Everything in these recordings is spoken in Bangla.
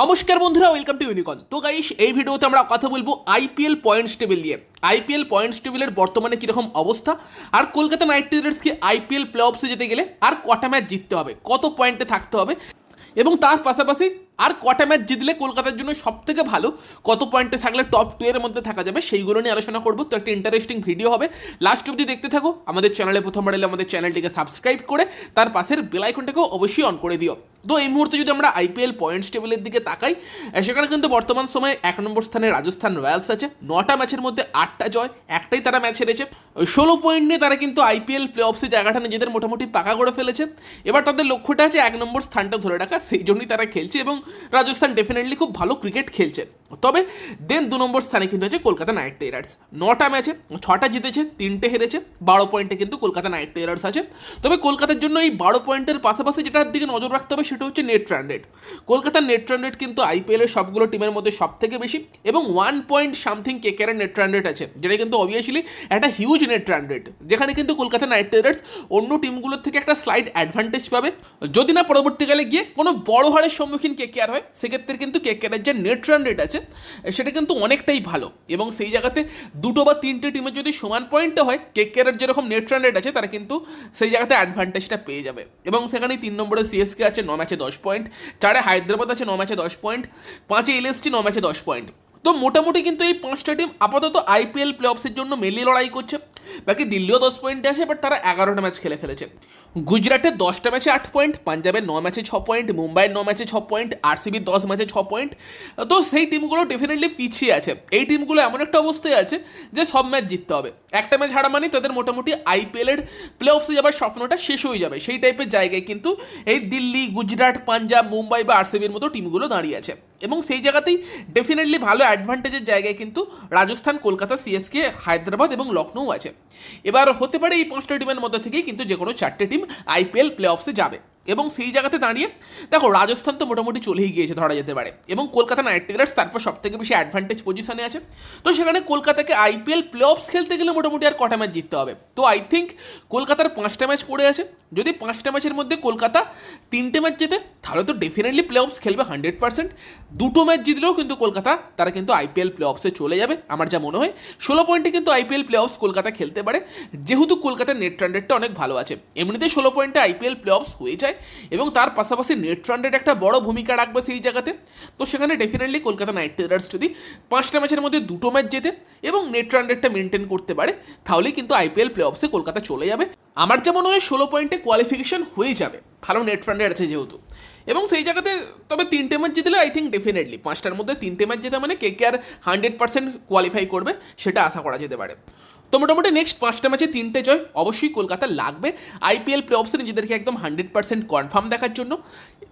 নমস্কার বন্ধুরা ওয়েলকাম টু ইউনিকন তো গাইস এই ভিডিওতে আমরা কথা বলব আইপিএল পয়েন্টস টেবিল নিয়ে। আইপিএল পয়েন্টস টেবিলের বর্তমানে কীরকম অবস্থা? আর কলকাতা নাইট রাইডার্সকে আইপিএল প্লে অফসে যেতে গেলে আর কটা ম্যাচ জিততে হবে? কত পয়েন্টে থাকতে হবে? এবং তার পাশাপাশি আর কটা ম্যাচ জিতলে কলকাতার জন্য সব থেকে ভালো কত পয়েন্টে থাকলে টপ টু এর মধ্যে থাকা যাবে সেইগুলো নিয়ে আলোচনা করব। তো একটা ইন্টারেস্টিং ভিডিও হবে। লাস্ট অবধি দেখতে থাকো। আমাদের চ্যানেলে প্রথমবার এলে আমাদের চ্যানেলটিকে সাবস্ক্রাইব করে তার পাশের বেল আইকনটাকেও অবশ্যই অন করে দিও। তো এই মুহূর্তে যদি আমরা আইপিএল পয়েন্টস টেবিলের দিকে তাকাই সেখানে কিন্তু বর্তমান সময়ে এক নম্বর স্থানে রাজস্থান রয়্যালস আছে। নটা ম্যাচের মধ্যে আটটা জয়, একটাই তারা ম্যাচ হেরেছে। ষোলো পয়েন্ট নিয়ে তারা কিন্তু আইপিএল প্লে অফসে জায়গাটা নিজেদের মোটামুটি পাকা করে ফেলেছে। এবার তাদের লক্ষ্যটা আছে এক নম্বর স্থানটা ধরে রাখা, সেই জন্যই তারা খেলছে এবং রাজস্থান ডেফিনেটলি খুব ভালো ক্রিকেট খেলছে। তবে দেন দু নম্বর স্থানে কিন্তু আছে কলকাতা নাইট রাইডার্স নটা ম্যাচে ছটা জিতেছে, তিনটে হেরেছে, বারো পয়েন্টে কিন্তু কলকাতা নাইট রাইডার্স আছে। তবে কলকাতার জন্য এই বারো পয়েন্টের পাশাপাশি যেটার দিকে নজর রাখতে হবে সেটা হচ্ছে নেট রান রেট কলকাতার নেট রান রেট কিন্তু আইপিএলের সবগুলো টিমের মধ্যে সব থেকে বেশি এবং ওয়ান পয়েন্ট সামথিং কে কেকের নেট রান রেট আছে, যেটা কিন্তু অবভিয়াসলি একটা হিউজ নেট রান রেট যেখানে কিন্তু কলকাতা নাইট রাইডার্স অন্য টিমগুলোর থেকে একটা স্লাইড অ্যাডভান্টেজ পাবে। যদি না পরবর্তীকালে গিয়ে কোনো বড় হারের সম্মুখীন কে কেকেআর হয়, সেক্ষেত্রে কিন্তু কে কেকেআরের যে নেট রান রেট আছে, সেটা কিন্তু অনেকটাই ভালো। এবং সেই জায়গাতে দুটো বা তিনটে টিমের যদি সমান পয়েন্টে হয় কে কেকেআরের যেরকম নেট রান রেট আছে, তারা কিন্তু সেই জায়গাতে অ্যাডভান্টেজটা পেয়ে যাবে। এবং সেখানে তিন নম্বরে সিএসকে আছে, ন ম্যাচে দশ পয়েন্ট, চারে হায়দ্রাবাদ আছে ন ম্যাচে দশ পয়েন্ট, পাঁচে এলএসটি ন ম্যাচে দশ পয়েন্ট। তো মোটামুটি কিন্তু এই পাঁচটা টিম আপাতত আইপিএল প্লে অফসের জন্য মেনলি লড়াই করছে। বাকি দিল্লিও দশ পয়েন্টে আছে বাট তারা এগারোটা ম্যাচ খেলে ফেলেছে। গুজরাটের দশটা ম্যাচে আট পয়েন্ট পাঞ্জাবের ন ম্যাচে ছ পয়েন্ট মুম্বাইয়ের ন ম্যাচে ছ পয়েন্ট আরসিবির দশ ম্যাচে ছ পয়েন্ট তো সেই টিমগুলো ডেফিনেটলি পিছিয়ে আছে। এই টিমগুলো এমন একটা অবস্থায় আছে যে সব ম্যাচ জিততে হবে। একটা ম্যাচ হারা মানে তাদের মোটামুটি আইপিএলের প্লে অফসে যাবার স্বপ্নটা শেষ হয়ে যাবে। সেই টাইপের জায়গায় কিন্তু এই দিল্লি, গুজরাট, পাঞ্জাব, মুম্বাই বা আরসিবির মতো টিমগুলো দাঁড়িয়ে আছে। এবং সেই জায়গাতেই ডেফিনেটলি ভালো অ্যাডভান্টেজের জায়গায় কিন্তু রাজস্থান, কলকাতা সিএসকে হায়দ্রাবাদ এবং লখনৌ আছে। এবার হতে পারে এই পাঁচটা টিমের মধ্যে থেকেই কিন্তু যে কোনো চারটে টিম আইপিএল প্লে অফসে যাবে। এবং সেই জায়গাতে দাঁড়িয়ে, দেখো রাজস্থান তো মোটামুটি চলেই গিয়েছে ধরা যেতে পারে। এবং কলকাতা নাইট রাইডার্স তারপর সব থেকে বেশি অ্যাডভান্টেজ পজিশনে আছে। তো সেখানে কলকাতাকে আইপিএল প্লে অফস খেলতে গেলে মোটামুটি আর কটা ম্যাচ জিততে হবে। তো আই থিঙ্ক কলকাতার পাঁচটা ম্যাচ পড়ে আছে। যদি পাঁচটা ম্যাচের মধ্যে কলকাতা তিনটে ম্যাচ জেতে, তাহলে তো ডেফিনেটলি প্লে অফস খেলবে হান্ড্রেড পার্সেন্ট দুটো ম্যাচ জিতলেও কিন্তু কলকাতা, তারা কিন্তু আইপিএল প্লে অফসে চলে যাবে, আমার যা মনে হয়। ষোলো পয়েন্টে কিন্তু আইপিএল প্লে অফস কলকাতা খেলতে পারে। যেহেতু কলকাতার নেট রান অনেক ভালো আছে। এমনিতে ষোলো পয়েন্টে আইপিএল প্লে অফস হয়ে যায়। এবং তার পাশাপাশি নেট রানের একটা বড় ভূমিকা রাখবে সেই জায়গাতে। তো সেখানে ডেফিনেটলি কলকাতা নাইট রাইডার্স যদি পাঁচটা ম্যাচের মধ্যে দুটো ম্যাচ জেতে এবং নেট রান মেনটেন করতে পারে, তাহলেই কিন্তু আইপিএল প্লে অফসে কলকাতা চলে যাবে। আমার যেমন মনে হয় ষোলো পয়েন্টে কোয়ালিফিকেশন হয়ে যাবে। ভালো নেট রান রেট আছে যেহেতু। এবং সেই জায়গাতে তবে তিনটে ম্যাচ জিতলে আই থিঙ্ক ডেফিনেটলি পাঁচটার মধ্যে তিনটে ম্যাচ জেতা মানে কে কে আর হান্ড্রেড পার্সেন্ট কোয়ালিফাই করবে, সেটা আশা করা যেতে পারে। তো মোটামুটি নেক্সট পাঁচটা ম্যাচে তিনটে জয়, অবশ্যই কলকাতা লাগবে। আইপিএল প্লে অফসে নিজেদেরকে একদম হান্ড্রেড পার্সেন্ট কনফার্ম দেখার জন্য।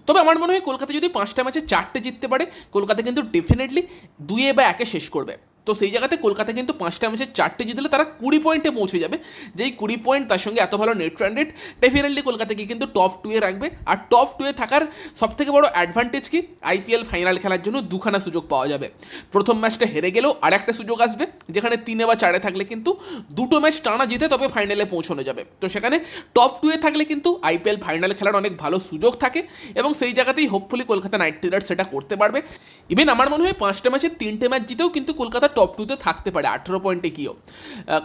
তবে আমার মনে হয় কলকাতা যদি পাঁচটা ম্যাচে চারটে জিততে পারে, কলকাতা কিন্তু ডেফিনেটলি দুয়ে বা একে শেষ করবে। তো সেই জায়গাতে কলকাতা কিন্তু পাঁচটা ম্যাচে চারটে জিতলে তারা কুড়ি পয়েন্টে পৌঁছে যাবে। যেই কুড়ি পয়েন্ট তার সঙ্গে এত ভালো নেট রান রেট ডেফিনেটলি কলকাতাকে কিন্তু টপ টুয়ে রাখবে। আর টপ টুয়ে থাকার সব থেকে বড় অ্যাডভান্টেজ কি? আইপিএল ফাইনাল খেলার জন্য দুখানা সুযোগ পাওয়া যাবে। প্রথম ম্যাচটা হেরে গেলেও আর একটা সুযোগ আসবে, যেখানে তিনে বা চারে থাকলে কিন্তু দুটো ম্যাচ টানা জিতে তবে ফাইনালে পৌঁছানো যাবে। তো সেখানে টপ টুয়ে থাকলে কিন্তু আইপিএল ফাইনাল খেলার অনেক ভালো সুযোগ থাকে এবং সেই জায়গাতেই হোপফুলি কলকাতা নাইট রাইডার্স সেটা করতে পারবে। ইভেন আমার মনে হয় পাঁচটা ম্যাচে তিনটে ম্যাচ জিতেও কিন্তু কলকাতা টপ টুতে থাকতে পারে, আঠেরো পয়েন্টে কিও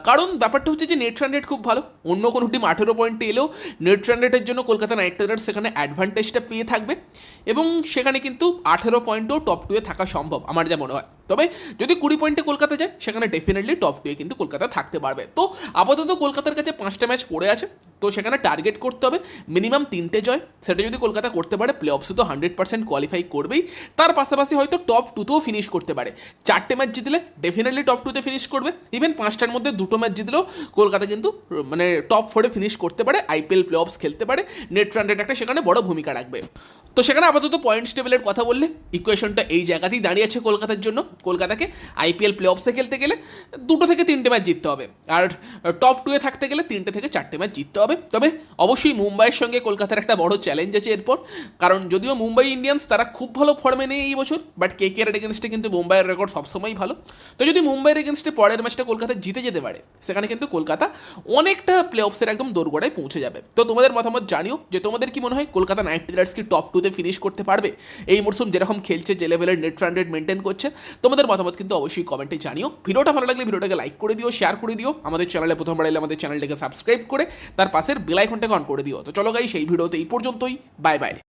কারণ ব্যাপারটা হচ্ছে যে নেট রান রেট খুব ভালো। অন্য কোনো টিম আঠেরো পয়েন্টে এলেও নেট রান রেটের জন্য কলকাতা নাইট রাইডার্স সেখানে অ্যাডভান্টেজটা পেয়ে থাকবে। এবং সেখানে কিন্তু আঠেরো পয়েন্টও টপ টুয়ে থাকা সম্ভব, আমার যা মনে হয়। তবে যদি কুড়ি পয়েন্টে কলকাতা যায়, সেখানে ডেফিনেটলি টপ টুয়ে কিন্তু কলকাতা থাকতে পারবে। তো আপাতত কলকাতার কাছে পাঁচটা ম্যাচ পড়ে আছে, তো সেখানে টার্গেট করতে হবে মিনিমাম তিনটে জয়। সেটা যদি কলকাতা করতে পারে প্লে অফসে তো হান্ড্রেড পার্সেন্ট কোয়ালিফাই করবেই। তার পাশাপাশি হয়তো টপ টুতেও ফিনিশ করতে পারে। চারটে ম্যাচ জিতলে ডেফিনেটলি টপ টুতে ফিনিশ করবে। ইভেন পাঁচটার মধ্যে দুটো ম্যাচ জিতলেও কলকাতা কিন্তু মানে টপ ফোরে ফিনিশ করতে পারে আইপিএল প্লে অফস খেলতে পারে নেট রান রেট একটা সেখানে বড় ভূমিকা রাখবে। তো সেখানে আপাতত পয়েন্টস টেবিলের কথা বললে ইকুয়েশনটা এই জায়গাতেই দাঁড়িয়ে আছে কলকাতার জন্য। কলকাতাকে আইপিএল প্লে অফসে খেলতে গেলে দুটো থেকে তিনটে ম্যাচ জিততে হবে। আর টপ টুয়ে থাকতে গেলে তিনটে থেকে চারটে ম্যাচ জিততে হবে। তবে অবশ্যই মুম্বাইয়ের সঙ্গে কলকাতার একটা বড় চ্যালেঞ্জ আছে এরপর। কারণ যদিও মুম্বাই ইন্ডিয়ান্স তারা খুব ভালো ফর্মে নেই এই বছর বাট কে কে আর এগেনস্টে কিন্তু মুম্বাইয়ের রেকর্ড সবসময়ই ভালো। তো যদি মুম্বাইয়ের এগেনস্টে পরের ম্যাচটা কলকাতা জিতে যেতে পারে, সেখানে কিন্তু কলকাতা অনেকটা প্লে অফসের একদম দোরগোড়ায় পৌঁছে যাবে। তো তোমাদের মতামত জানিও যে তোমাদের কি মনে হয়, কলকাতা নাইট রাইডার্স কি টপ টুতে ফিনিশ করতে পারবে? এই মরশুম যেরকম খেলছে, যে লেভেলের নেট রেট মেনটেন করছে তোমাদের মতামত কিন্তু অবশ্যই কমেন্টে জানিও। ভিডিওটা ভালো লাগলে ভিডিওটাকে লাইক করে দিও শেয়ার করে দিও। আমাদের চ্যানেলে প্রথমবার এলে আমাদের চ্যানেলটাকে সাবস্ক্রাইব করে, তার পাশের বেলাইকনটাকে অন করে দিও। তো চলো গাই সেই ভিডিওতে এই পর্যন্তই। Bye bye